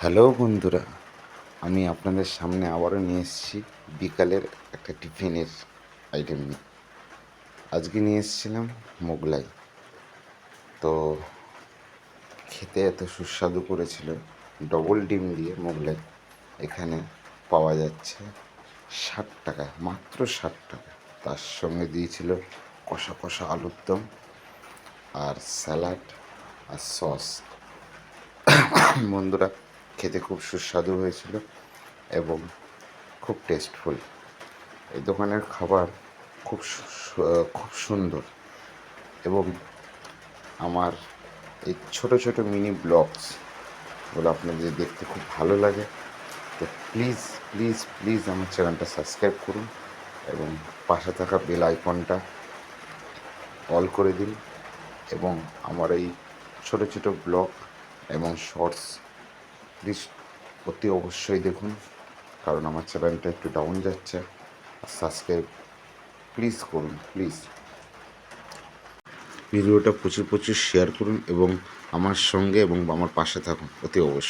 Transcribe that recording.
Hello বন্ধুরা, আমি আপনাদের সামনে আবারও নিয়ে এসেছি বিকালের একটা টিফিনের আইটেম নিয়ে। আজকে নিয়ে এসেছিলাম মোগলাই। তো খেতে এত সুস্বাদু করেছিল ডবল ডিম দিয়ে মোগলাই। এখানে পাওয়া যাচ্ছে ষাট টাকা, মাত্র ষাট টাকা। তার সঙ্গে দিয়েছিল কষা কষা আলুর দম আর স্যালাড আর সস। বন্ধুরা খেতে খুব সুস্বাদু হয়েছিল এবং খুব টেস্টফুল এই দোকানের খাবার খুব খুব সুন্দর এবং আমার এই ছোট ছোট মিনি ব্লগসগুলো আপনাদের দেখতে খুব ভালো লাগে। তো প্লিজ প্লিজ প্লিজ আমার চ্যানেলটা সাবস্ক্রাইব করুন এবং পাশে থাকা বেল আইকনটা অল করে দিন এবং আমার এই ছোট ছোট ব্লগ এবং শর্টস প্লিজ অতি অবশ্যই দেখুন, কারণ আমার চ্যানেলটা একটু ডাউন যাচ্ছে। আর সাবস্ক্রাইব প্লিজ করুন প্লিজ ভিডিওটা প্রচুর প্রচুর শেয়ার করুন এবং আমার সঙ্গে এবং আমার পাশে থাকুন, অতি অবশ্যই।